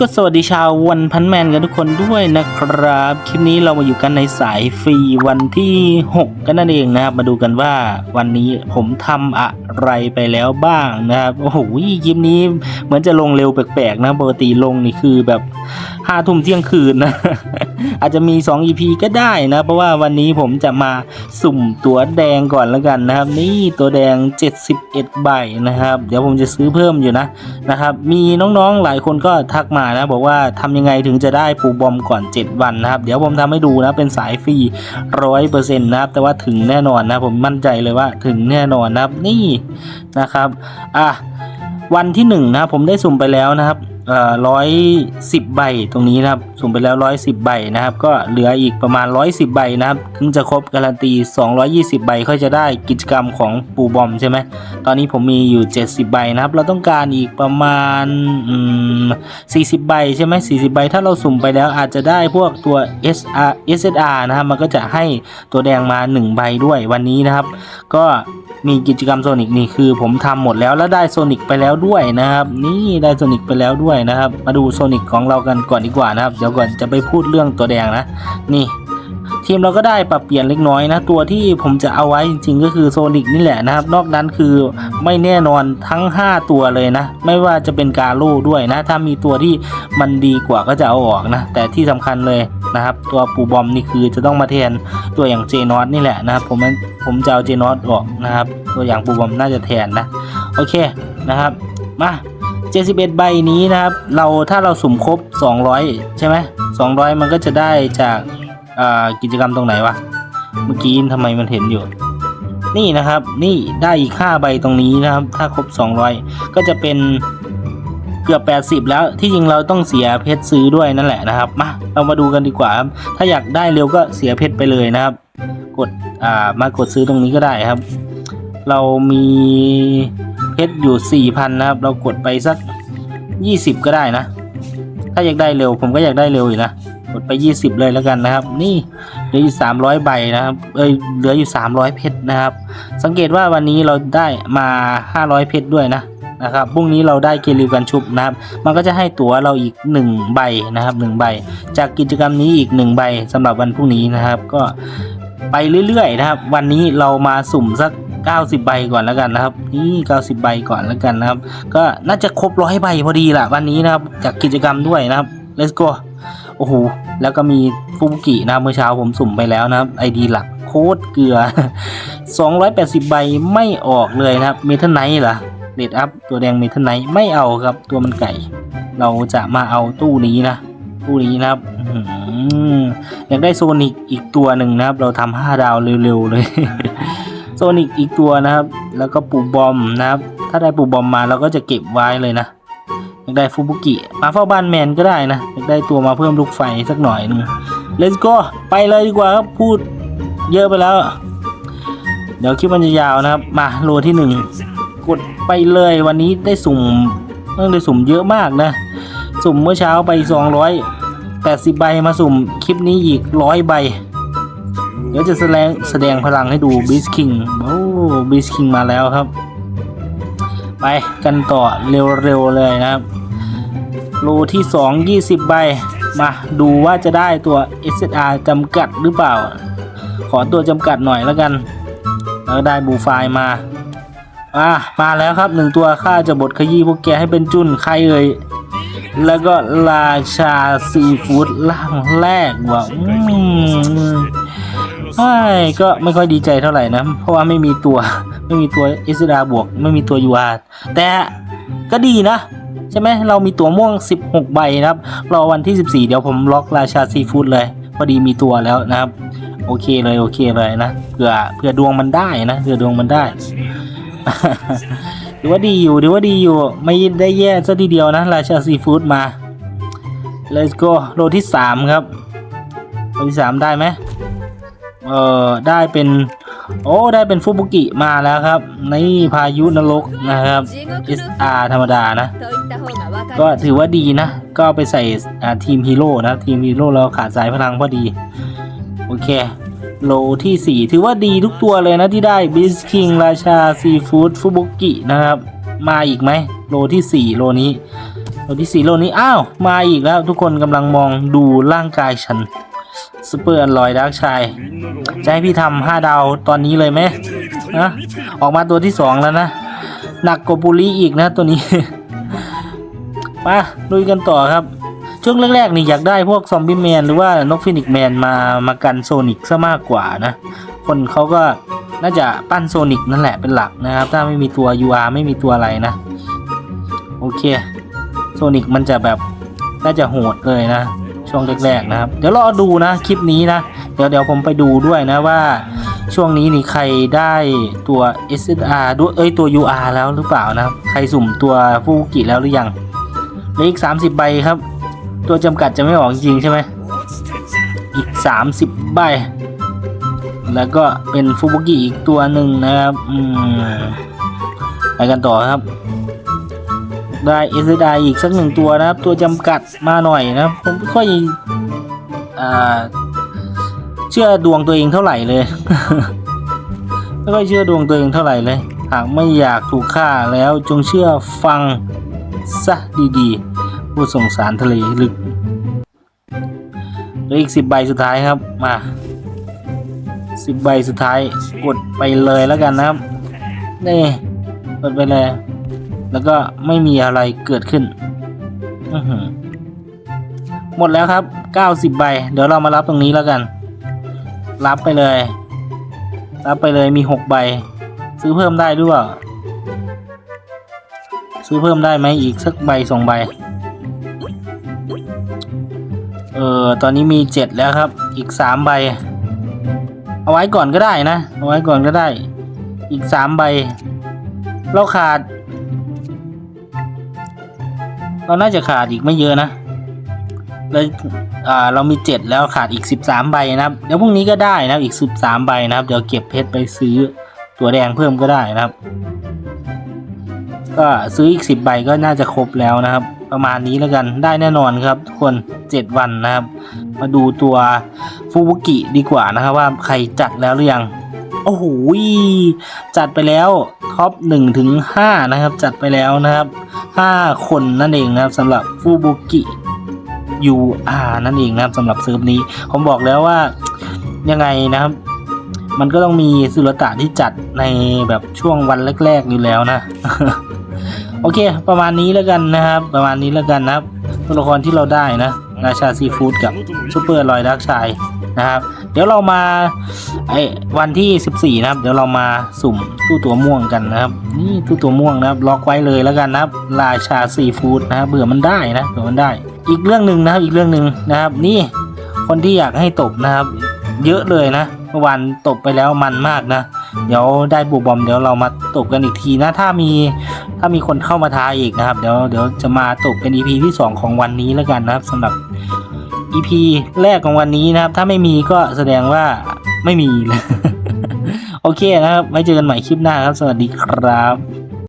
ก็สวัสดีชาววันพันแมนกันทุกคนด้วยนะครับ คลิปนี้เรามาอยู่กันในสายฟรีวันที่ 6 กันนั่นเองนะครับ มาดูกันว่าวันนี้ผมทำอะไรไปแล้วบ้างนะครับ โอ้โหคลิปนี้เหมือนจะลงเร็วแปลกๆนะ ปกติลงนี่คือแบบห้าทุ่มเที่ยงคืนนะ อาจจะมี 2 EP ก็ได้นะ เพราะว่าวันนี้ผมจะมาสุ่มตัวแดงก่อนแล้วกันนะครับ นี่ตัวแดง 71 ใบนะครับ เดี๋ยวผมจะซื้อเพิ่มอยู่นะนะครับ มีน้องๆหลายคนก็ทักมานะบอกว่าทำยังไงถึงจะได้ปูบอมก่อน 7 วันนะครับ เดี๋ยวผมทำให้ดูนะเป็นสายฟรีร้อยเปอร์เซ็นต์นะครับ แต่ว่าถึงแน่นอนนะผมมั่นใจเลยว่าถึงแน่นอนนะครับนี่นะครับอะ วันที่หนึ่งนะครับผมได้สุ่มไปแล้วนะครับเอ่อร้อยสิบใบตรงนี้นะครับ สุ่มไปแล้วร้อยสิบใบนะครับ ก็เหลืออีกประมาณร้อยสิบใบนะครับถึงจะครบการันตีสองร้อยี่สิบใบค่อยจะได้กิจกรรมของปูบอมใช่ไหมตอนนี้ผมมีอยู่70ใบนะครับ เราต้องการอีกประมาณอืม40ใบใช่ไหม40ใบถ้าเราสุ่มไปแล้วอาจจะได้พวกตัว SR SSR นะครับมันก็จะให้ตัวแดงมา1ใบด้วยวันนี้นะครับ ก็ มีกิจกรรมโซนิกนี่คือผมทำหมดแล้วแล้วได้โซนิกไปแล้วด้วยนะครับ นี่ได้โซนิกไปแล้วด้วยนะครับ มาดูโซนิกของเรากันก่อนดีกว่านะครับ เดี๋ยวก่อนจะไปพูดเรื่องตัวแดงนะ นี่ ทีมเราก็ได้ปรับเปลี่ยนเล็กน้อยนะ ตัวที่ผมจะเอาไว้จริงๆ ก็คือโซนิกนี่แหละนะครับ นอกนั้นคือไม่แน่นอนทั้ง 5 ตัวเลยนะ ไม่ว่าจะเป็นกาโร่ด้วยนะ ถ้ามีตัวที่มันดีกว่าก็จะเอาออกนะ แต่ที่สำคัญเลยนะครับ ตัวปูบอมนี่คือจะต้องมาแทนตัวอย่างเจนอตนี่แหละนะครับ ผมผมจะเอาเจนอตออกนะครับ ตัวอย่างปูบอมน่าจะแทนนะ โอเคนะครับ มา71ใบนี้นะครับ เราถ้าเราสุ่มครบ 200 ใช่ไหม200 มันก็จะได้จาก อ่ากิจกรรมตรงไหนวะ เมื่อกี้ทำไมมันเห็นอยู่ นี่นะครับ นี่ได้อีก5ใบตรงนี้นะครับ ถ้าครบ 200 ก็จะเป็นเกือบ 80 แล้วที่จริงเราต้องเสียเพชรซื้อด้วยนั่นแหละนะครับมาเรามาดูกันดีกว่าครับถ้าอยากได้เร็วก็เสียเพชรไปเลยนะครับ กดอ่ามากดซื้อตรงนี้ก็ได้ครับ เรามีเพชรอยู่ 4,000 นะครับ เรากดไปสัก 20 ก็ได้นะ ถ้าอยากได้เร็วผมก็อยากได้เร็วอยู่นะ ไป 20 เลยแล้วกันนะครับ นี่เหลืออยู่ 300 ใบนะครับ เอ้ยเหลืออยู่ 300 เพชรนะครับ สังเกตว่าวันนี้เราได้มา 500 เพชรด้วยนะนะครับพรุ่งนี้เราได้เกลิวกันชุบนะครับ มันก็จะให้ตั๋วเราอีก 1 ใบนะครับ 1 ใบ จากกิจกรรมนี้อีก 1 ใบสำหรับวันพรุ่งนี้นะครับ ก็ไปเรื่อยๆนะครับ วันนี้เรามาสุ่มสัก 90 ใบก่อนแล้วกันนะครับ นี่90 ใบก่อนแล้วกันนะครับ ก็น่าจะครบร้อยใบพอดีละวันนี้นะครับ จากกิจกรรมด้วยนะครับ let's go โอ้โห แล้วก็มีฟูบุกินะเมื่อเช้าผมสุ่มไปแล้วนะครับไอดีหลักโคตรเกลือ 280 ใบไม่ออกเลยนะครับเมทัลไนท์เหรอเดดอัพตัวแดงเมทัลไนท์ไม่เอาครับตัวมันไก่ เราจะมาเอาตู้นี้นะ ตู้นี้นะครับอื้อหืออยากได้โซนิกอีกตัวหนึ่งนะครับ เราทำห้าดาวเร็วๆเลยโซนิกอีกตัวนะครับ แล้วก็ปูบอมนะครับ ถ้าได้ปูบอมมาเราก็จะเก็บไว้เลยนะ อยากได้ฟูบุกิมาเฝ้าบ้านแมนก็ได้นะอยากได้ตัวมาเพิ่มลูกไฟสักหน่อยนึง let's go ไปเลยดีกว่าครับพูดเยอะไปแล้ว เดี๋ยวคลิปมันจะยาวนะครับ มาโลที่หนึ่งกดไปเลยวันนี้ได้สุ่มต้องได้สุ่มเยอะมากนะ สุ่มเมื่อเช้าไป280 ใบมาสุ่มคลิปนี้อีกร้อยใบ เดี๋ยวจะแสดงแสดงพลังให้ดูบิสคิงโอ้บิสคิงมาแล้วครับ ไปกันต่อเร็วๆเลยนะครับโลที่ 2 20 ใบ มาดูว่าจะได้ตัว SSR จำกัดหรือเปล่า ขอตัวจำกัดหน่อยแล้วกัน แล้วได้บูไฟมา อะ มาแล้วครับหนึ่งตัวข้าจะบดขยี้พวกแกให้เป็นจุนใครเอ่ยแล้วก็ราชาซีฟู้ดล่างแรกว่ะ อืมไอ้ก็ไม่ค่อยดีใจเท่าไหร่นะ เพราะว่าไม่มีตัว ไม่มีตัวเอสดาบวก ไม่มีตัวยูอาแต่ก็ดีนะ ใช่ไหมเรามีตัวม่วง 16 ใบนะครับรอวันที่ 14 เดี๋ยวผมล็อกราชาซีฟู้ดเลยพอดีมีตัวแล้วนะครับ โอเคเลยโอเคเลยนะเผื่อเผื่อดวงมันได้นะเผื่อดวงมันได้ถือว่าดีอยู่ถือว่าดีอยู่ ไม่ได้แย่ซะทีเดียวนะ ราชาซีฟู้ดมา let's go โลที่ 3 ครับโลที่ 3 ได้ไหม เอ่อได้เป็น โอ้ได้เป็นฟูบุกิมาแล้วครับนี่พายุนรกนะครับ SR ธรรมดานะ ก็ถือว่าดีนะ ก็ไปใส่ทีมฮีโร่นะ ทีมฮีโร่เราขาดสายพลังพอดี โอเค โลที่ 4 ถือว่าดีทุกตัวเลยนะที่ได้บิสคิงราชาซีฟู้ดฟูบุกินะครับ มาอีกไหม โลที่ 4 โลนี้ตัวที่สี่โลนี้ อ้าว มาอีกแล้วทุกคนกำลังมองดูร่างกายฉัน ซูเปอร์อลอยดักชายจะให้พี่ทำห้าดาวตอนนี้เลยไหมนะออกมาตัวที่สองแล้วนะ หนักกว่าบุรีอีกนะตัวนี้ มาลุยกันต่อครับ ช่วงแรกๆนี่อยากได้พวกซอมบี้แมนหรือว่านกฟินิกแมนมามากันโซนิกซะมากกว่านะ คนเขาก็น่าจะปั้นโซนิกนั่นแหละเป็นหลักนะครับ ถ้าไม่มีตัว UR ไม่มีตัวอะไรนะ โอเค โซนิกมันจะแบบน่าจะโหดเลยนะ ช่วงแรกๆนะครับ เดี๋ยวรอดูนะคลิปนี้นะ เดี๋ยวเดี๋ยวผมไปดูด้วยนะว่า ช่วงนี้นี่ใครได้ตัว SSR ด้วยเอ้ยตัว UR แล้วหรือเปล่านะครับ ใครสุ่มตัวฟูกิแล้วหรือยังเหลืออีก 30 ใบครับ ตัวจำกัดจะไม่ออกจริงใช่ไหมอีก 30 ใบ แล้วก็เป็นฟูบุกิอีกตัวหนึ่งนะครับ อืมไปกันต่อครับ ได้เอสไดอีกสักหนึ่งตัวนะครับ ตัวจำกัดมาหน่อยนะครับ ผมไม่ค่อยอ่าเชื่อดวงตัวเองเท่าไหร่เลยไม่ค่อยเชื่อดวงตัวเองเท่าไหร่เลยหากไม่อยากถูกฆ่าแล้วจงเชื่อฟังซะดีๆ ผู้ส่งสารทะเลลึกเหลืออีกสิบใบสุดท้ายครับมาสิบใบสุดท้ายกดไปเลยแล้วกันนะครับนี่กดไปเลย แล้วก็ไม่มีอะไรเกิดขึ้นอื้อหือหมดแล้วครับ 90 ใบ เดี๋ยวเรามารับตรงนี้แล้วกัน รับไปเลย รับไปเลยมี 6 ใบ ซื้อเพิ่มได้ด้วยเปล่าซื้อเพิ่มได้ไหมอีกสักใบสองใบ เออตอนนี้มี 7 แล้วครับ อีก 3 ใบ เอาไว้ก่อนก็ได้นะ เอาไว้ก่อนก็ได้ อีก 3 ใบ เราขาด เราน่าจะขาดอีกไม่เยอะนะเลยอ่าเรามีเจ็ดแล้วขาดอีกสิบสามใบนะครับ เดี๋ยวพรุ่งนี้ก็ได้นะครับอีกสิบสามใบนะครับ เดี๋ยวเก็บเพชรไปซื้อตัวแดงเพิ่มก็ได้นะครับ ก็ซื้ออีกสิบใบก็น่าจะครบแล้วนะครับ ประมาณนี้แล้วกันได้แน่นอนครับทุกคนเจ็ดวันนะครับ มาดูตัวฟูบุกิดีกว่านะครับว่าใครจัดแล้วหรือยัง โอ้โหจัดไปแล้วท็อปหนึ่งถึงห้านะครับ จัดไปแล้วนะครับห้าคนนั่นเองนะครับสำหรับฟูบุกิ UR นั่นเองนะครับสำหรับเซิร์ฟนี้ ผมบอกแล้วว่ายังไงนะครับ มันก็ต้องมีสุลต่านที่จัดในแบบช่วงวันแรกๆอยู่แล้วนะโอเค ประมาณนี้แล้วกันนะครับ ประมาณนี้แล้วกันนะครับตัวละครที่เราได้นะราชาซีฟู้ดกับซูเปอร์ลอยดักชายนะครับ ดี๋ยวเรามาไอ้วันที่ 14 นะครับ เดี๋ยวเรามาสุ่มตู้ตัวม่วงกันนะครับ นี่ตู้ตัวม่วงนะครับล็อกไว้เลยแล้วกันนะครับราชาซีฟู้ดนะครับเบื่อมันได้นะเบื่อมันได้ อีกเรื่องหนึ่งนะครับอีกเรื่องหนึ่งนะครับ นี่คนที่อยากให้ตบนะครับ เยอะเลยนะเมื่อวานตบไปแล้วมันมากนะเดี๋ยวได้บูบอมเดี๋ยวเรามาตบกันอีกทีนะถ้ามีถ้ามีคนเข้ามาท้าอีกนะครับ เดี๋ยวเดี๋ยวจะมาตบเป็น EP ที่ 2 ของวันนี้แล้วกันนะครับสำหรับ EP แรกของวันนี้นะครับ ถ้าไม่มีก็แสดงว่าไม่มี โอเคนะครับ ไว้เจอกันใหม่คลิปหน้าครับ สวัสดีครับ